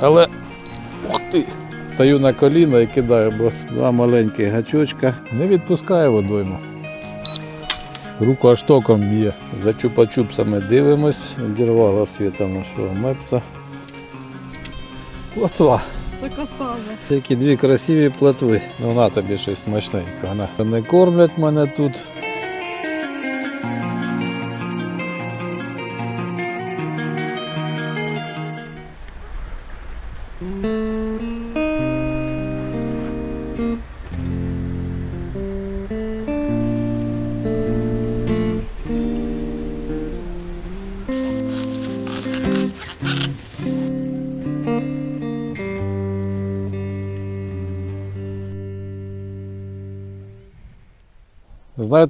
Але ух ти! Стаю на коліна і кидаю, бо два маленькі гачочка. Не відпускаю водойму. Руку аж током б'є. За чупа-чупсами дивимось. Дірвала світа нашого мепса. Плотва. Така сама. Які дві красиві плотви. Ну на тобі щось смачненьке. Вона. Не кормлять мене тут. Знаєте,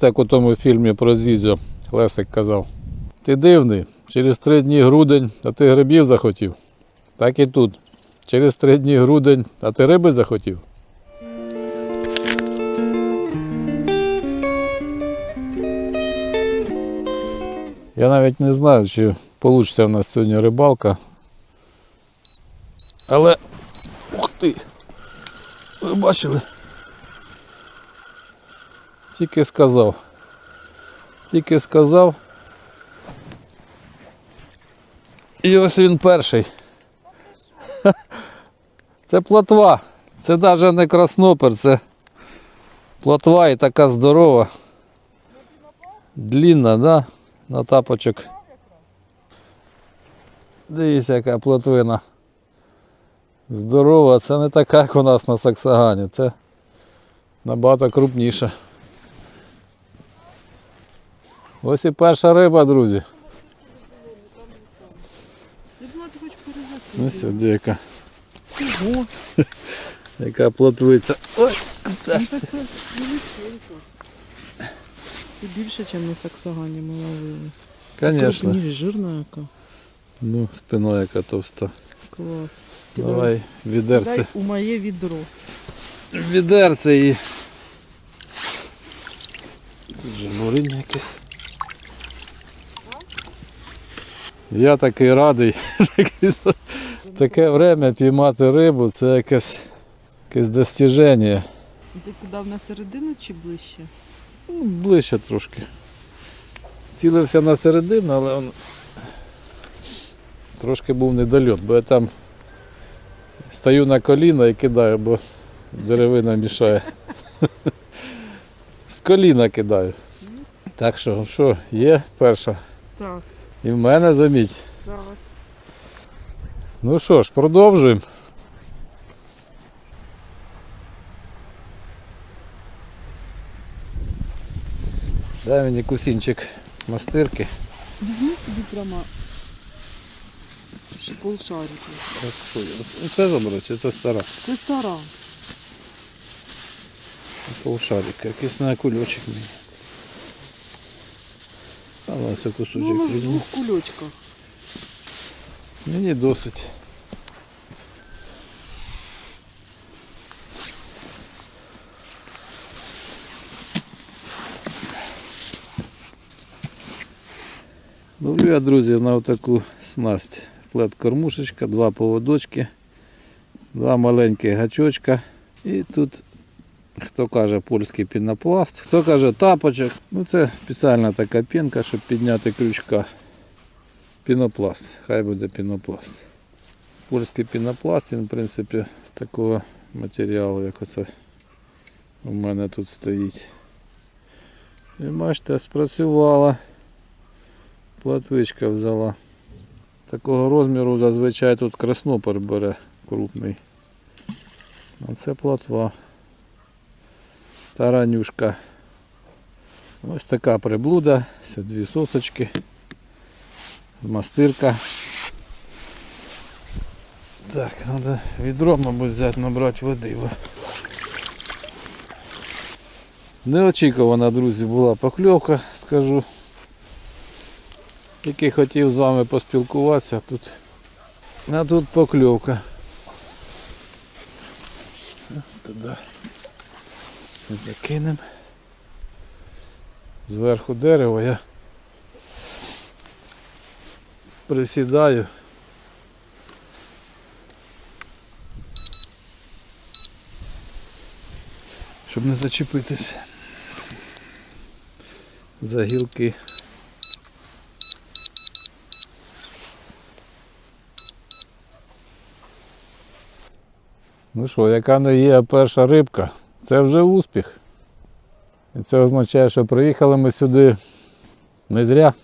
як у тому фільмі про Зізю Лесик казав? Ти дивний, через три дні грудень, а ти грибів захотів. Так і тут. Через три дні грудень, а ти риби захотів. Я навіть не знаю, чи вийде в нас сьогодні рибалка. Але. Ух ти! Ви бачили? Тільки сказав. Тільки сказав. І ось він перший. Це плотва. Це навіть не краснопер, це плотва і така здорова. Длінна, да? На тапочок. Дивіться, яка плотвина. Здорова, це не така, як у нас на Саксагані. Це набагато крупніша. Ось і перша риба, друзі. Ну сюди яка, Ого, яка плотвиця. Ой, це так це величенько. І більше, ніж на Саксагані ми ловили. Звісно. Крупніше, жирна яка. Ну, спина яка товста. Клас. Давай, відерце. Дай у моє відро. Відерце і. Тут же муринь якесь. Я такий радий. Таке время піймати рибу це якесь, якесь достіження. Ти куди на середину чи ближче? Ну, ближче трошки. Цілився на середину, але он... трошки був недольот, бо я там стою на коліна і кидаю, бо деревина мішає. З коліна кидаю. Так що, що, є перша. Так, І в мене заміть. давай. Ну що ж, продовжуємо. Дай мені кусінчик мастирки. Візьми собі прямо полшарики. Ну, Це забрати, чи це стара? Це стара. Полшарика, якийсь на кульочок мені. А ну, це Ну, кусочок воно в двох кульочках. Мені досить. Ловлю я, друзі, на таку снасть. Флет кормушечка, два поводочки, два маленькі гачочка. І тут, хто каже польський пінопласт, хто каже тапочок. Ну це спеціальна така пінка, щоб підняти крючка. Пінопласт, хай буде пінопласт. Польський пінопласт, він в принципі з такого матеріалу, як оце у мене тут стоїть. І бачите, спрацювала. Платвичка взяла. Такого розміру зазвичай тут краснопер бере крупний. А це платва. Таранюшка. Ось така приблуда. Все дві сосочки. Мастирка. Так, треба відро, мабуть, взяти, набрати води. Неочікувана, друзі, була покльовка, скажу. Тільки хотів з вами поспілкуватися, тут, а тут покльовка. Туди закинемо. Зверху дерева я присідаю. Щоб не зачепитися за гілки. Ну що, яка не є перша рибка, це вже успіх. І це означає, що приїхали ми сюди не зря.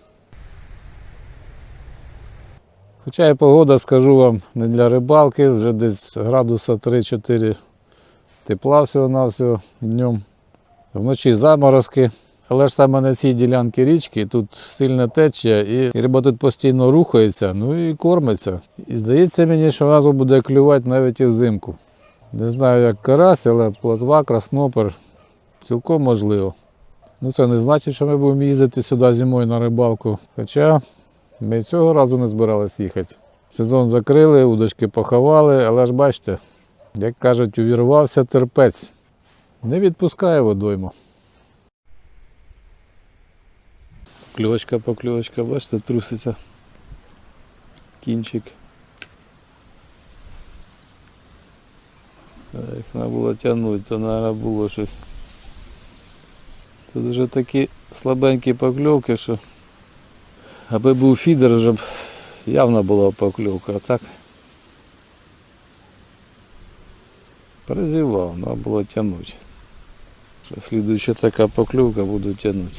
Хоча і погода, скажу вам, не для рибалки, вже десь градуса 3-4 тепла всього-навсього днем. Вночі заморозки. Але ж саме на цій ділянці річки тут сильна течія і риба тут постійно рухається, ну і кормиться. І здається мені, що вона буде клювати навіть і взимку. Не знаю як карась, але плотва, краснопер цілком можливо. Ну це не значить, що ми будемо їздити сюди зимою на рибалку. Хоча ми цього разу не збирались їхати. Сезон закрили, удочки поховали, але ж бачите, як кажуть, увірвався терпець. Не відпускає водойму. Кльовочка, покльовочка, бачите, труситься. Кінчик. Так, Їх треба було тягнути, то, мабуть, було щось. Тут вже такі слабенькі покльовки, що аби був фідер, вже б явно була покльовка, а так. Перезівав, треба було тягнути. Що слідуюча така покльовка буду тягнути.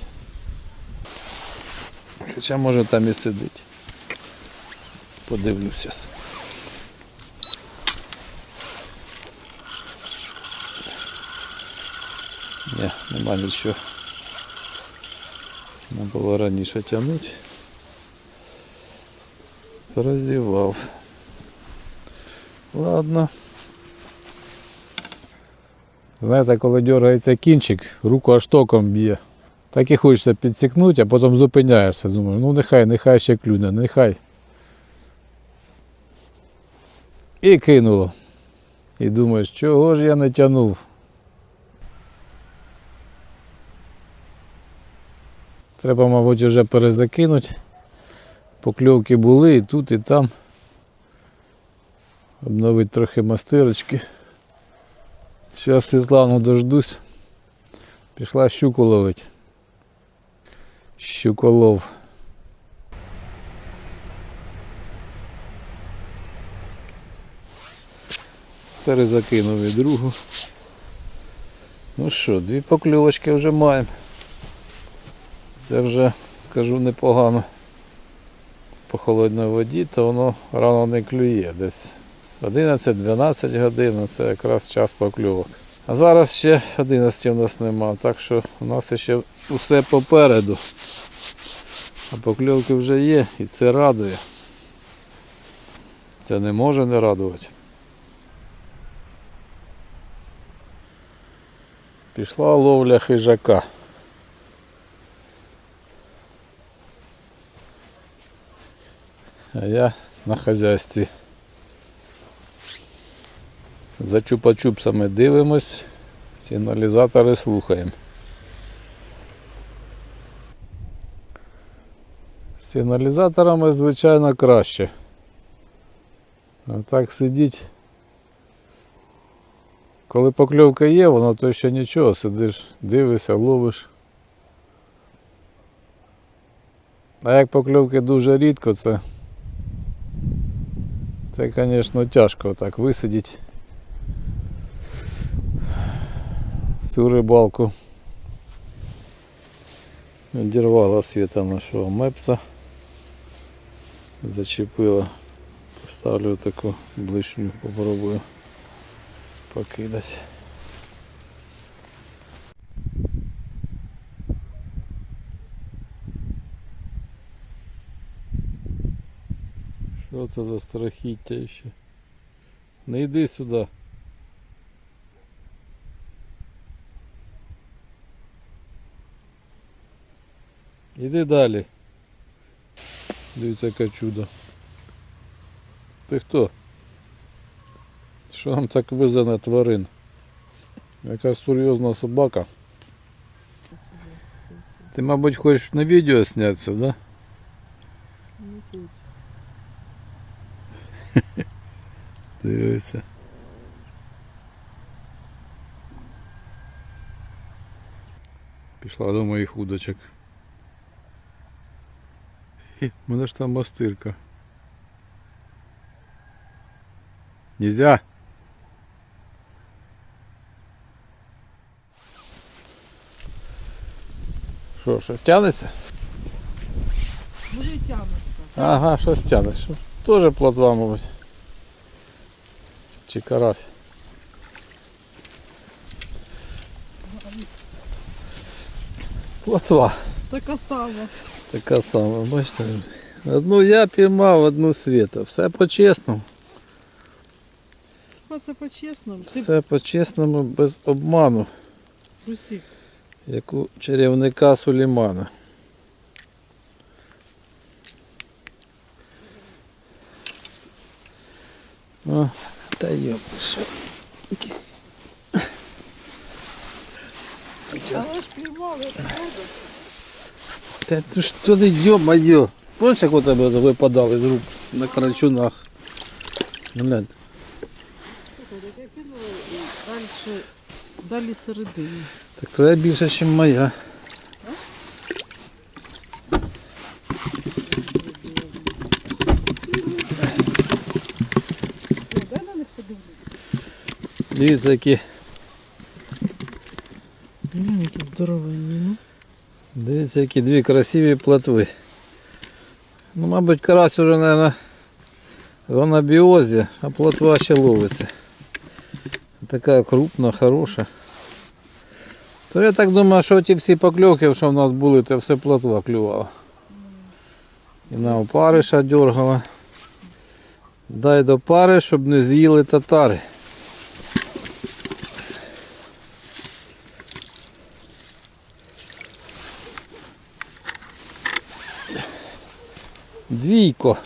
Хоча може там і сидить. Подивлюся. с- Ні, нема нічого. Треба було раніше тягнути. Розівав. Ладно. Знаєте, коли дергається кінчик, руку аж током б'є. Так і хочеться підсікнути, а потім зупиняєшся. Думаю, ну нехай, нехай ще клюне, нехай. І кинуло. І думаєш, чого ж я не тягнув? Треба, мабуть, вже перезакинути. Покльовки були і тут, і там. Обновити трохи мастирочки. Зараз Світлану дождусь. Пішла щуку ловить. Щуколов. Перезакинув і другу. Ну що, дві покльовочки вже маємо. Це вже, скажу, непогано. По холодній воді, то воно рано не клює. Десь 11-12 годин, це якраз час покльовок. А зараз ще 11 у нас нема, так що у нас ще усе попереду. А покльовки вже є і це радує. Це не може не радувати. Пішла ловля хижака. А я на хазяйстві. За чупа-чупсами дивимось, сигналізатори слухаємо. Сигналізаторами, звичайно, краще. А так сидіть. Коли покльовка є, воно то ще нічого, сидиш, дивишся, ловиш. А як покльовки дуже рідко, це, це звісно, тяжко так висидіти цю рибалку. Одірвала світа нашого мепса. Зачепила. Поставлю таку ближню, попробую покидати. Що це за страхіття ще? Не йди сюди. Іди далі. Дивіться, яке чудо. Ти хто? Що нам так везе на тварин? Яка серйозна собака. Ти, мабуть, хочеш на відео знятися, да? Дивися. Пішла до моїх удочок. Хі, мене ж там мастирка. Нельзя. Що, щось тягнеться? Може і тягнеться. Ага, щось тягнеш. Тоже плотва, мабуть. Чи карась. Плотва. Така сама. Така сама, бачите. Одну я піймав, одну світа. Все по-чесному. Хіба це по-чесному? Все по-чесному, без обману, Русік. як у чарівника Сулеймана. О, та йоп, що? Якісь. Час. Але ж піймали, правда? Та ти що не йо-моє. Помниш, як у тебе випадали з рук на карачунах? Глянь. Слухай, так я кинула і далі, далі середині. Так твоя більше, ніж моя. О, дай на них подивлюсь. Дивіться, які. Ну, які здоровенні, ну. Дивіться, які дві красиві плотви. Ну, мабуть, карась уже, мабуть, в анабіозі, а плотва ще ловиться. Така крупна, хороша. То я так думаю, що ті всі покльовки, що в нас були, це все плотва клювала. І на опариша дергала. Дай до пари, щоб не з'їли татари. Двійко.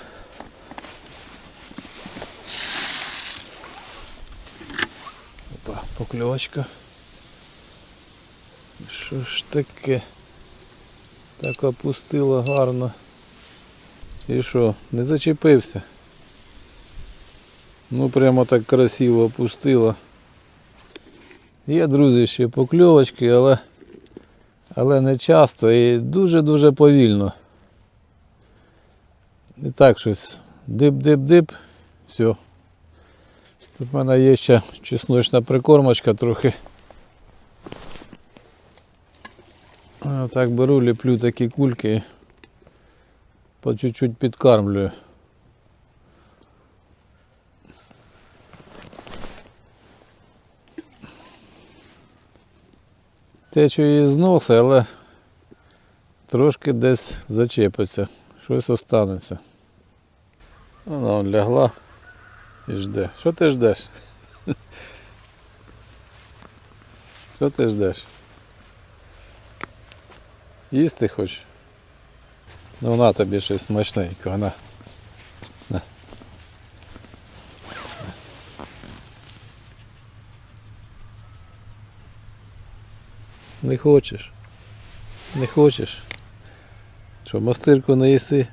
Опа, покльовочка. Що ж таке? Так опустила гарно. І що, не зачепився? Ну прямо так красиво опустила. Є, друзі, ще покльовочки, але, але не часто і дуже-дуже повільно. І так щось дип-дип-дип. Все. Тут в мене є ще чесночна прикормочка трохи. Так беру, ліплю такі кульки по чуть-чуть підкармлюю. Течу її з носа, але трошки десь зачепиться, щось останеться. Вона он лягла і жде. Що ти ждеш? Що ти ждеш? Їсти хочеш? Ну на тобі щось смачненького, на. на. Не хочеш? Не хочеш? Що, мастирку не їси?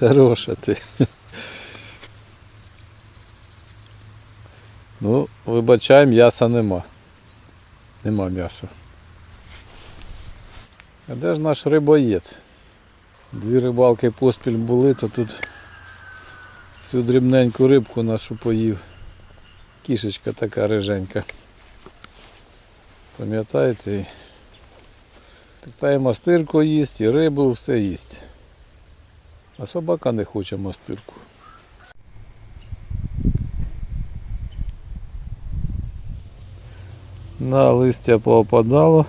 Хороша ти. Ну, вибачай, м'яса нема. Нема м'яса. А де ж наш рибоєд? Дві рибалки поспіль були, то тут цю дрібненьку рибку нашу поїв. Кішечка така риженька. Пам'ятаєте? Так та і мастирку їсть, і рибу, все їсть. А собака не хоче мастирку. На листя поопадало,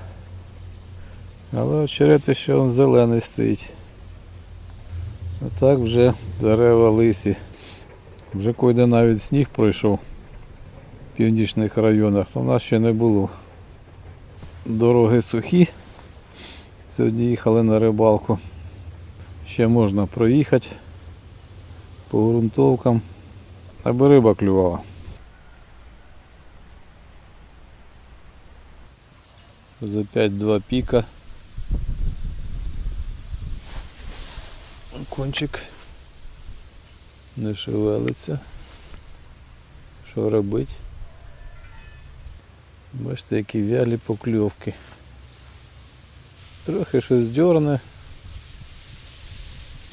але очерет ще он зелений стоїть. А так вже дерева лисі. Вже койде навіть сніг пройшов в північних районах, то в нас ще не було. Дороги сухі. Сьогодні їхали на рибалку. Ще можна проїхати по ґрунтовкам, аби риба клювала. За 5-2 піка. Кончик не шевелиться. Що робить? Бачите, які вялі покльовки. Трохи щось дьорне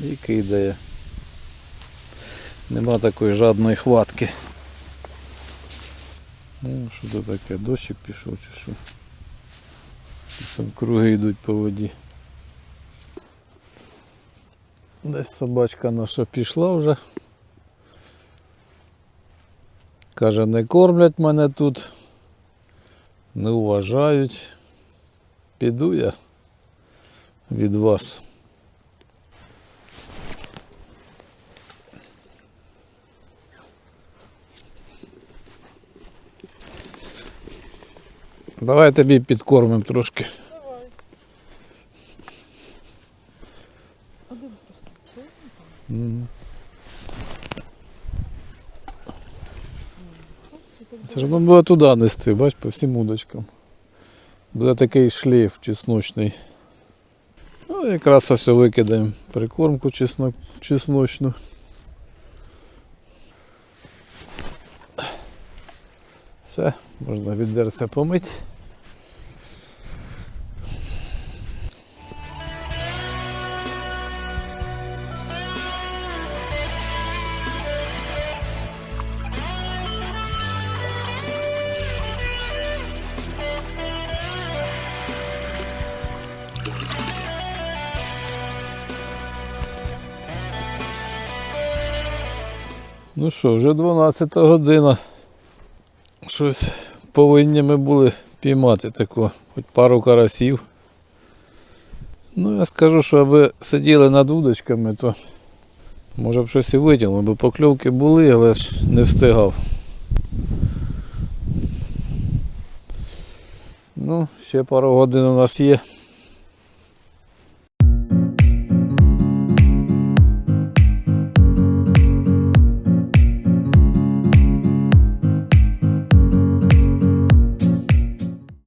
і кидає. Нема такої жадної хватки. Ну, що це таке? Дощик пішов чи що? Там круги йдуть по воді. Десь собачка наша пішла вже. Каже, не кормлять мене тут, не уважають. Піду я від вас. Давай тобі підкормимо трошки. Це ж воно буде туди нести, бач, по всім удочкам. Буде такий шлейф чесночний. Ну, якраз все викидаємо прикормку чесно, чесночну. Все, можна віддерся помити. Ну що, вже 12 година. Щось повинні ми були піймати таку, хоч пару карасів. Ну, я скажу, що аби сиділи над удочками, то може б щось і витягнули, бо покльовки були, але ж не встигав. Ну, ще пару годин у нас є.